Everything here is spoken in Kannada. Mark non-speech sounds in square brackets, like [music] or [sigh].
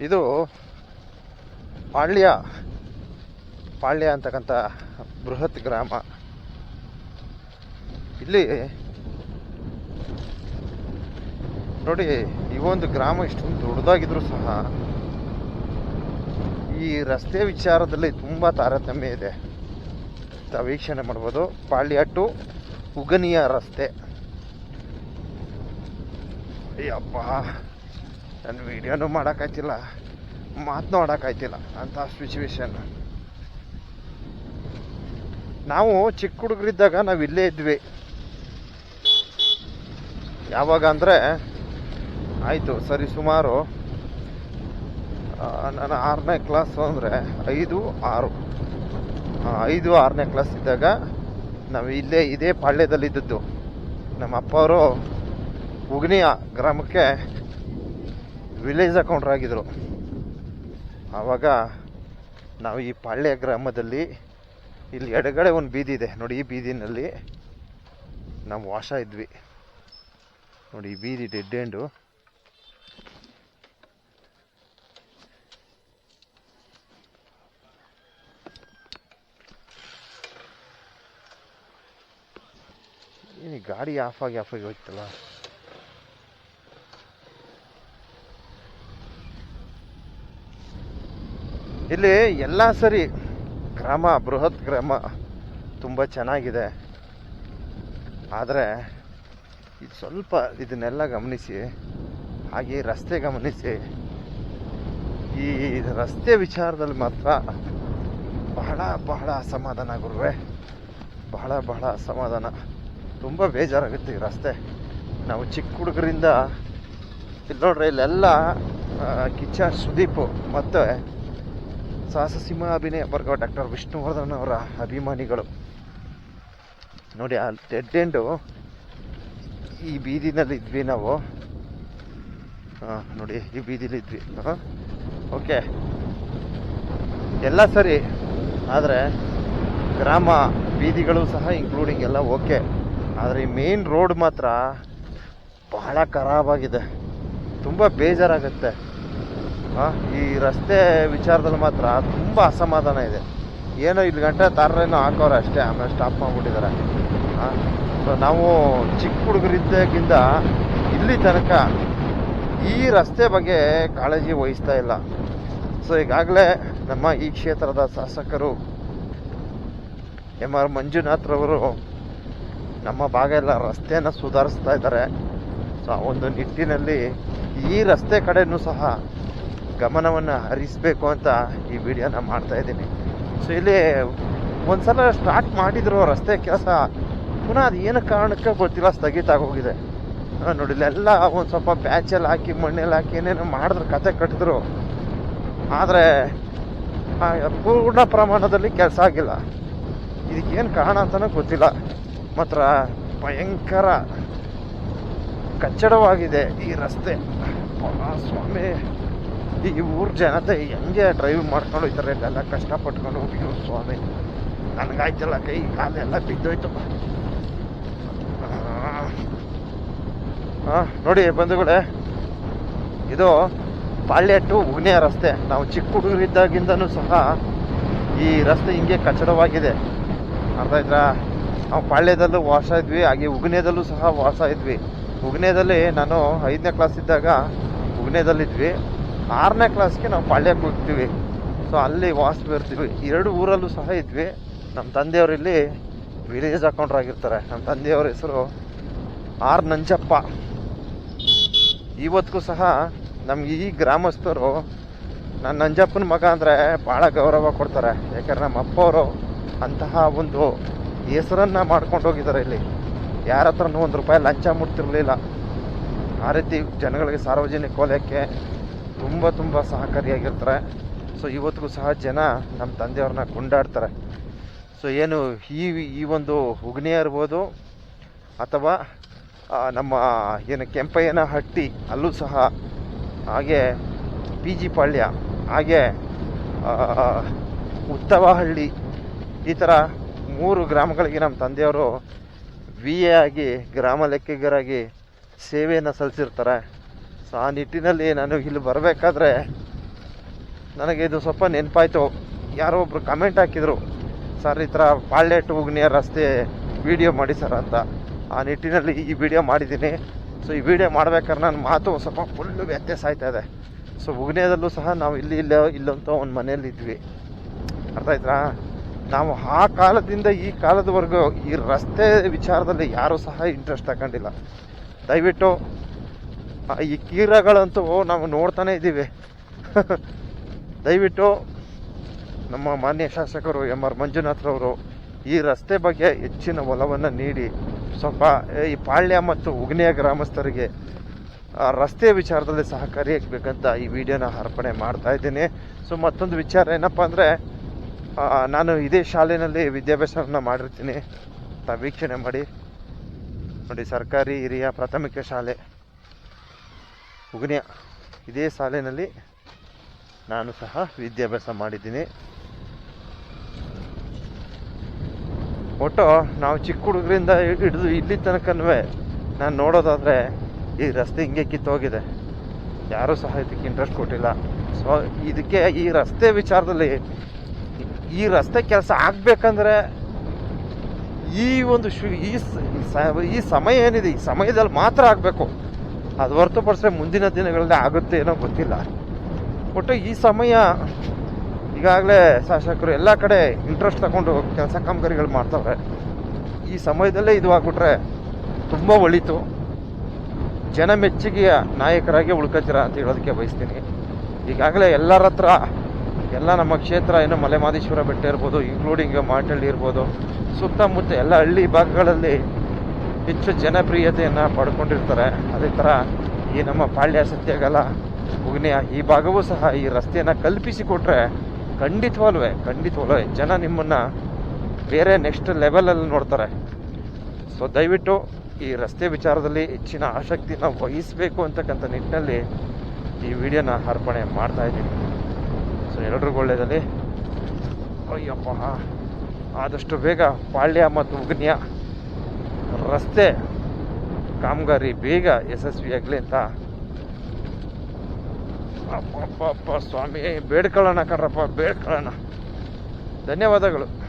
ಇದು ಪಾಳ್ಯ ಪಾಳ್ಯ ಅಂತಕ್ಕಂಥ ಬೃಹತ್ ಗ್ರಾಮ. ಇಲ್ಲಿ ನೋಡಿ, ಈ ಒಂದು ಗ್ರಾಮ ಇಷ್ಟೊಂದು ದೊಡ್ಡದಾಗಿದ್ರು ಸಹ ಈ ರಸ್ತೆ ವಿಚಾರದಲ್ಲಿ ತುಂಬ ತಾರತಮ್ಯ ಇದೆ. ವೀಕ್ಷಣೆ ಮಾಡ್ಬೋದು. ಪಾಳ್ಯ ಟು ಉಗನಿಯ ರಸ್ತೆ. ಅಯ್ಯಪ್ಪ ನನ್ನ ವಿಡಿಯೋನು ಮಾಡೋಕ್ಕಾಯ್ತಿಲ್ಲ ಮಾತನಾಡೋಕ್ಕಾಯ್ತಿಲ್ಲ ಅಂತ ಸಿಚುವೇಶನ್ ನಾವು ಚಿಕ್ಕ ಹುಡುಗರಿದ್ದಾಗ ನಾವು ಇಲ್ಲೇ ಇದ್ವಿ. ಯಾವಾಗ ಅಂದರೆ, ಆಯಿತು, ಸರಿ, ಸುಮಾರು ನಾನು ಆರನೇ ಕ್ಲಾಸು ಅಂದರೆ ಐದು, ಆರು. ಐದು, ಆರನೇ ಕ್ಲಾಸ್ ಇದ್ದಾಗ ನಾವು ಇಲ್ಲೇ, ಇದೇ ಪಾಳ್ಯದಲ್ಲಿದ್ದದ್ದು. ನಮ್ಮ ಅಪ್ಪ ಅವರು ಉಗ್ನಿಯ ಗ್ರಾಮಕ್ಕೆ ವಿಲೇಜ್ ಅಕೌಂಟ್ರ್ ಆಗಿದ್ರು. ಆವಾಗ ನಾವು ಈ ಪಾಳ್ಯ ಗ್ರಾಮದಲ್ಲಿ ಇಲ್ಲಿ ಎಡಗಡೆ ಒಂದು ಬೀದಿ ಇದೆ. ನೋಡಿ, ಈ ಬೀದಿನಲ್ಲಿ ನಾವು ವಾಸ ಇದ್ವಿ. ನೋಡಿ, ಈ ಬೀದಿ ಡೆಡ್ ಎಂಡು ಗಾಡಿ ಆಫ್ ಆಗಿ ಆಫ್ ಆಗಿ ಹೋಯ್ತಲ್ಲ. ಇಲ್ಲಿ ಎಲ್ಲ ಸರಿ ಗ್ರಾಮ, ಬೃಹತ್ ಗ್ರಾಮ ತುಂಬ ಚೆನ್ನಾಗಿದೆ. ಆದರೆ ಇದು ಸ್ವಲ್ಪ ಇದನ್ನೆಲ್ಲ ಗಮನಿಸಿ, ಹಾಗೆ ರಸ್ತೆ ಗಮನಿಸಿ, ಈ ರಸ್ತೆ ವಿಚಾರದಲ್ಲಿ ಮಾತ್ರ ಬಹಳ ಬಹಳ ಅಸಮಾಧಾನ ಗುರುವೆ. ಬಹಳ ಬಹಳ ಅಸಮಾಧಾನ. ತುಂಬ ಬೇಜಾರಾಗುತ್ತೆ ಈ ರಸ್ತೆ. ನಾವು ಚಿಕ್ಕ ಹುಡುಗರಿಂದ ಇಲ್ಲಿ ನೋಡ್ರಿ ಇಲ್ಲೆಲ್ಲ ಕಿಚ್ಚ, ಸುದೀಪು ಮತ್ತು ಸಾಹಸ ಸಿಂಹ ಅಭಿನಯ ವರ್ಗ ಡಾಕ್ಟರ್ ವಿಷ್ಣುವರ್ಧನ್ ಅವರ ಅಭಿಮಾನಿಗಳು. ನೋಡಿ, ಆ ಡೆಡ್ ಎಂಡು ಈ ಬೀದಿನಲ್ಲಿ ಇದ್ವಿ ನಾವು. ಹಾಂ ನೋಡಿ, ಈ ಬೀದಿಲಿ ಇದ್ವಿ. ಓಕೆ. ಎಲ್ಲ ಸರಿ, ಆದರೆ ಗ್ರಾಮ ಬೀದಿಗಳು ಸಹ ಇನ್ಕ್ಲೂಡಿಂಗ್ ಎಲ್ಲ ಓಕೆ. ಆದರೆ ಈ ಮೇನ್ ರೋಡ್ ಮಾತ್ರ ಬಹಳ ಖರಾಬಾಗಿದೆ ತುಂಬ ಬೇಜಾರಾಗುತ್ತೆ. ಈ ರಸ್ತೆ ವಿಚಾರದಲ್ಲಿ ಮಾತ್ರ ತುಂಬ ಅಸಮಾಧಾನ ಇದೆ. ಏನೋ ಇಲ್ಲಿ ಗಂಟೆ ತಾರೇನೋ ಹಾಕೋರು ಅಷ್ಟೇ, ಆಮೇಲೆ ಸ್ಟಾಪ್ ಮಾಡಿಬಿಟ್ಟಿದ್ದಾರೆ. ಸೊ ನಾವು ಚಿಕ್ಕ ಹುಡುಗರಿದ್ದಾಗಿಂದ ಇಲ್ಲಿ ತನಕ ಈ ರಸ್ತೆ ಬಗ್ಗೆ ಕಾಳಜಿ ವಹಿಸ್ತಾ ಇಲ್ಲ. ಸೊ ಈಗಾಗಲೇ ನಮ್ಮ ಈ ಕ್ಷೇತ್ರದ ಶಾಸಕರು ಎಂ ಆರ್ ಮಂಜುನಾಥ್ರವರು ನಮ್ಮ ಭಾಗ ಎಲ್ಲ ರಸ್ತೆಯನ್ನು ಸುಧಾರಿಸ್ತಾ ಇದ್ದಾರೆ. ಸೊ ಆ ಒಂದು ನಿಟ್ಟಿನಲ್ಲಿ ಈ ರಸ್ತೆ ಕಡೆಯೂ ಸಹ ಗಮನವನ್ನು ಹರಿಸಬೇಕು ಅಂತ ಈ ವಿಡಿಯೋನ ಮಾಡ್ತಾ ಇದ್ದೀನಿ. ಸೊ ಇಲ್ಲಿ ಒಂದ್ಸಲ ಸ್ಟಾರ್ಟ್ ಮಾಡಿದ್ರು ರಸ್ತೆ ಕೆಲಸ ಪುನಃ ಅದು ಏನು ಕಾರಣಕ್ಕೆ ಗೊತ್ತಿಲ್ಲ ಸ್ಥಗಿತ ಆಗೋಗಿದೆ. ಆ, ನೋಡಿ ಇಲ್ಲೆಲ್ಲ ಒಂದು ಸ್ವಲ್ಪ ಪ್ಯಾಚಲ್ಲಿ ಹಾಕಿ ಮಣ್ಣೆಲ್ಲ ಹಾಕಿ ಏನೇನೋ ಮಾಡಿದ್ರು ಕತೆ ಕಟ್ಟಿದ್ರು ಆದರೆ ಪೂರ್ಣ ಪ್ರಮಾಣದಲ್ಲಿ ಕೆಲಸ ಆಗಿಲ್ಲ. ಇದಕ್ಕೇನು ಕಾರಣ ಅಂತಲೂ ಗೊತ್ತಿಲ್ಲ. ಮಾತ್ರ ಭಯಂಕರ ಕಚ್ಚಡವಾಗಿದೆ ಈ ರಸ್ತೆ. ಸ್ವಾಮಿ. ಈ ಊರ ಜನತೆ ಹೆಂಗೆ ಡ್ರೈವ್ ಮಾಡ್ಕೊಂಡು ಹೋಗ್ತಾರೆ ಕಷ್ಟ ಕಷ್ಟಪಟ್ಕೊಂಡು ಹೋಗಿ ಸ್ವಾಮಿ, ನನಗಾಯ್ತಲ್ಲ ಕೈ ಕಾಲೆಲ್ಲ ಬಿದ್ದೋಯ್ತು. ಹಾಂ ನೋಡಿ ಬಂಧುಗಳೇ, ಇದು ಪಾಳ್ಯ ಟು ಉಗ್ನೆಯ ರಸ್ತೆ. ನಾವು ಚಿಕ್ಕ ಹುಡುಗರಿದ್ದಾಗಿಂದನೂ ಸಹ ಈ ರಸ್ತೆ ಹಿಂಗೆ ಕಚ್ಚಡವಾಗಿದೆ. ಅರ್ಥ ಆಯ್ತಾ? ನಾವು ಪಾಳ್ಯದಲ್ಲೂ ವಾಸ ಇದ್ವಿ, ಹಾಗೆ ಉಗ್ನೇದಲ್ಲೂ ಸಹ ವಾಸ ಇದ್ವಿ. ಉಗ್ನೇದಲ್ಲಿ ನಾನು ಐದನೇ ಕ್ಲಾಸ್ ಇದ್ದಾಗ ಉಗ್ನೇದಲ್ಲಿದ್ವಿ. ಆರನೇ ಕ್ಲಾಸ್ಗೆ ನಾವು ಪಾಳ್ಯಕ್ಕೆ ಹೋಗ್ತೀವಿ. ಸೊ ಅಲ್ಲಿ ವಾಸ ಬರ್ತೀವಿ ಎರಡು ಊರಲ್ಲೂ ಸಹ ಇದ್ವಿ. ನಮ್ಮ ತಂದೆಯವರು ಇಲ್ಲಿ ವಿಲೇಜ್ ಅಕೌಂಟ್ರ್ ಆಗಿರ್ತಾರೆ. ನಮ್ಮ ತಂದೆಯವ್ರ ಹೆಸರು ಆರ್ ನಂಜಪ್ಪ. ಇವತ್ತಿಗೂ ಸಹ ನಮ್ಗೆ ಈ ಗ್ರಾಮಸ್ಥರು ನನ್ನ ನಂಜಪ್ಪನ ಮಗ ಅಂದರೆ ಭಾಳ ಗೌರವ ಕೊಡ್ತಾರೆ. ಯಾಕಂದ್ರೆ ನಮ್ಮ ಅಪ್ಪವರು ಅಂತಹ ಒಂದು ಹೆಸರನ್ನು ಮಾಡ್ಕೊಂಡು ಹೋಗಿದ್ದಾರೆ ಇಲ್ಲಿ. ಯಾರ ಹತ್ರನೂ ಒಂದು ರೂಪಾಯಿ ಲಂಚ ಮುಟ್ತಿರಲಿಲ್ಲ. ಆ ರೀತಿ ಜನಗಳಿಗೆ ಸಾರ್ವಜನಿಕ ವಲಯಕ್ಕೆ ತುಂಬ ತುಂಬ ಸಹಕಾರಿಯಾಗಿರ್ತಾರೆ. ಸೊ ಇವತ್ತಿಗೂ ಸಹ ಜನ ನಮ್ಮ ತಂದೆಯವ್ರನ್ನ ಕೊಂಡಾಡ್ತಾರೆ. ಸೊ ಏನು ಈ ಈ ಒಂದು ಉಗ್ನಿ ಇರ್ಬೋದು, ಅಥವಾ ನಮ್ಮ, ಏನು ಕೆಂಪಯ್ಯನ ಹಟ್ಟಿ, ಅಲ್ಲೂ ಸಹ, ಹಾಗೆ ಪಿ ಜಿ ಪಾಳ್ಯ, ಹಾಗೆ ಉತ್ತವಹಳ್ಳಿ, ಈ ಥರ ಮೂರು ಗ್ರಾಮಗಳಿಗೆ ನಮ್ಮ ತಂದೆಯವರು ವಿ ಎ ಆಗಿ, ಗ್ರಾಮ ಲೆಕ್ಕಿಗರಾಗಿ ಸೇವೆಯನ್ನು ಸಲ್ಲಿಸಿರ್ತಾರೆ. ಸೊ ಆ ನಿಟ್ಟಿನಲ್ಲಿ ನಾನು ಇಲ್ಲಿ ಬರಬೇಕಾದ್ರೆ ನನಗೆ ಇದು ಸ್ವಲ್ಪ ನೆನಪಾಯಿತು. ಯಾರೋ ಒಬ್ರು ಕಮೆಂಟ್ ಹಾಕಿದರು, ಸರ್, ಈ ಥರ ಪಾಳ್ಯ ಟು ಉಗ್ನಿಯ ರಸ್ತೆ ವಿಡಿಯೋ ಮಾಡಿ ಸರ್ ಅಂತ. ಆ ನಿಟ್ಟಿನಲ್ಲಿ ಈ ವಿಡಿಯೋ ಮಾಡಿದ್ದೀನಿ. ಸೊ ಈ ವಿಡಿಯೋ ಮಾಡ್ಬೇಕಾದ್ರೆ ನನ್ನ ಮಾತು ಸ್ವಲ್ಪ ಫುಲ್ಲು ವ್ಯತ್ಯಾಸ ಆಯ್ತಾ ಇದೆ. ಸೊ ಉಗ್ನೇಯದಲ್ಲೂ ಸಹ ನಾವು ಇಲ್ಲಿ, ಇಲ್ಲ, ಇಲ್ಲಂತ ಒಂದು ಮನೆಯಲ್ಲಿ ಇದ್ವಿ. ಅರ್ಥ ಆಯ್ತಾ? ನಾವು ಆ ಕಾಲದಿಂದ ಈ ಕಾಲದವರೆಗೂ ಈ ರಸ್ತೆ ವಿಚಾರದಲ್ಲಿ ಯಾರೂ ಸಹ ಇಂಟ್ರೆಸ್ಟ್ ತಗೊಂಡಿಲ್ಲ. ದಯವಿಟ್ಟು ಈ ಕೀರಗಳಂತೂ ನಾವು ನೋಡ್ತಾನೆ ಇದ್ದೀವಿ. [laughs] ದಯವಿಟ್ಟು ನಮ್ಮ ಮಾನ್ಯ ಶಾಸಕರು ಎಂ ಆರ್ ಮಂಜುನಾಥ್ರವರು ಈ ರಸ್ತೆ ಬಗ್ಗೆ ಹೆಚ್ಚಿನ ಒಲವನ್ನು ನೀಡಿ. ಸ್ವಲ್ಪ ಈ ಪಾಳ್ಯ ಮತ್ತು ಉಗ್ನೆಯ ಗ್ರಾಮಸ್ಥರಿಗೆ ರಸ್ತೆ ವಿಚಾರದಲ್ಲಿ ಸಹಕಾರಿಯಾಗಬೇಕಂತ ಈ ವಿಡಿಯೋನ ಅರ್ಪಣೆ ಮಾಡ್ತಾ ಇದ್ದೀನಿ. ಸೊ, ಮತ್ತೊಂದು ವಿಚಾರ ಏನಪ್ಪ ಅಂದರೆ ನಾನು ಇದೇ ಶಾಲೆಯಲ್ಲಿ ವಿದ್ಯಾಭ್ಯಾಸವನ್ನು ಮಾಡಿರ್ತೀನಿ. ತಾ ವೀಕ್ಷಣೆ ಮಾಡಿ. ನೋಡಿ, ಸರ್ಕಾರಿ ಹಿರಿಯ ಪ್ರಾಥಮಿಕ ಶಾಲೆ. ಉಗ್ನೆಯ ಇದೇ ಸಾಲಿನಲ್ಲಿ ನಾನು ಸಹ ವಿದ್ಯಾಭ್ಯಾಸ ಮಾಡಿದ್ದೀನಿ. ಒಟ್ಟು ನಾವು ಚಿಕ್ಕ ಹುಡುಗರಿಂದ ಹಿಡಿದು ಇಲ್ಲಿ ತನಕನೂ ನಾನು ನೋಡೋದಾದರೆ ಈ ರಸ್ತೆ ಹಿಂಗೆ ಕಿತ್ತೋಗಿದೆ ಯಾರೂ ಸಹ ಇದಕ್ಕೆ ಇಂಟ್ರೆಸ್ಟ್ ಕೊಟ್ಟಿಲ್ಲ. ಸೊ ಇದಕ್ಕೆ ಈ ರಸ್ತೆ ವಿಚಾರದಲ್ಲಿ ಈ ರಸ್ತೆ ಕೆಲಸ ಆಗಬೇಕಂದ್ರೆ ಈ ಒಂದು ಶು ಈ ಸಮಯ ಏನಿದೆ? ಈ ಸಮಯದಲ್ಲಿ ಮಾತ್ರ ಆಗಬೇಕು. ಅದು ಹೊರತುಪಡಿಸಿದ್ರೆ ಮುಂದಿನ ದಿನಗಳಲ್ಲಿ ಆಗುತ್ತೆ ಏನೋ ಗೊತ್ತಿಲ್ಲ. ಒಟ್ಟು ಈ ಸಮಯ ಈಗಾಗಲೇ ಶಾಸಕರು ಎಲ್ಲ ಕಡೆ ಇಂಟ್ರೆಸ್ಟ್ ತಗೊಂಡು ಕೆಲಸ ಕಾಮಗಾರಿಗಳು ಮಾಡ್ತವ್ರೆ. ಈ ಸಮಯದಲ್ಲೇ ಇದು ಆಗ್ಬಿಟ್ರೆ ತುಂಬ ಒಳಿತು. ಜನ ಮೆಚ್ಚುಗೆಯ ನಾಯಕರಾಗಿ ಉಳ್ಕೋತೀರ ಅಂತ ಹೇಳೋದಕ್ಕೆ ಬಯಸ್ತೀನಿ. ಈಗಾಗಲೇ ಎಲ್ಲರ ಹತ್ರ ಎಲ್ಲ ನಮ್ಮ ಕ್ಷೇತ್ರ, ಏನು ಮಲೆಮಾದೇಶ್ವರ ಬೆಟ್ಟ ಇರ್ಬೋದು ಇನ್ಕ್ಲೂಡಿಂಗ್ ಮಾಟಳ್ಳಿ ಇರ್ಬೋದು, ಸುತ್ತಮುತ್ತ ಎಲ್ಲ ಹಳ್ಳಿ ಭಾಗಗಳಲ್ಲಿ ಹೆಚ್ಚು ಜನಪ್ರಿಯತೆಯನ್ನು ಪಡ್ಕೊಂಡಿರ್ತಾರೆ. ಅದೇ ಥರ ಈ ನಮ್ಮ ಪಾಳ್ಯ ಸತ್ಯಗಲ ಉಗ್ನೆಯ ಈ ಭಾಗವೂ ಸಹ ಈ ರಸ್ತೆಯನ್ನು ಕಲ್ಪಿಸಿಕೊಟ್ರೆ ಖಂಡಿತವಲ್ವೇ ಖಂಡಿತವಲ್ವೇ ಜನ ನಿಮ್ಮನ್ನು ಬೇರೆ ನೆಕ್ಸ್ಟ್ ಲೆವೆಲಲ್ಲಿ ನೋಡ್ತಾರೆ. ಸೊ ದಯವಿಟ್ಟು ಈ ರಸ್ತೆ ವಿಚಾರದಲ್ಲಿ ಹೆಚ್ಚಿನ ಆಸಕ್ತಿನ ವಹಿಸಬೇಕು ಅಂತಕ್ಕಂಥ ನಿಟ್ಟಿನಲ್ಲಿ ಈ ವಿಡಿಯೋನ ಅರ್ಪಣೆ ಮಾಡ್ತಾ ಇದ್ದೀನಿ. ಸೊ ಎಲ್ರಿಗೂ ಒಳ್ಳೆಯದಲ್ಲಿ ಅಯ್ಯಪ್ಪ, ಆದಷ್ಟು ಬೇಗ ಪಾಳ್ಯ ಮತ್ತು ಉಗ್ನಿಯ ರಸ್ತೆ ಕಾಮಗಾರಿ ಬೇಗ ಯಶಸ್ವಿಯಾಗಲಿ ಅಂತ. ಅಪ್ಪ ಅಪ್ಪ ಸ್ವಾಮಿ ಬೇಡ್ಕೊಳ್ಳೋಣ ಕಣ್ರಪ್ಪ ಬೇಡ್ಕೊಳ್ಳೋಣ. ಧನ್ಯವಾದಗಳು.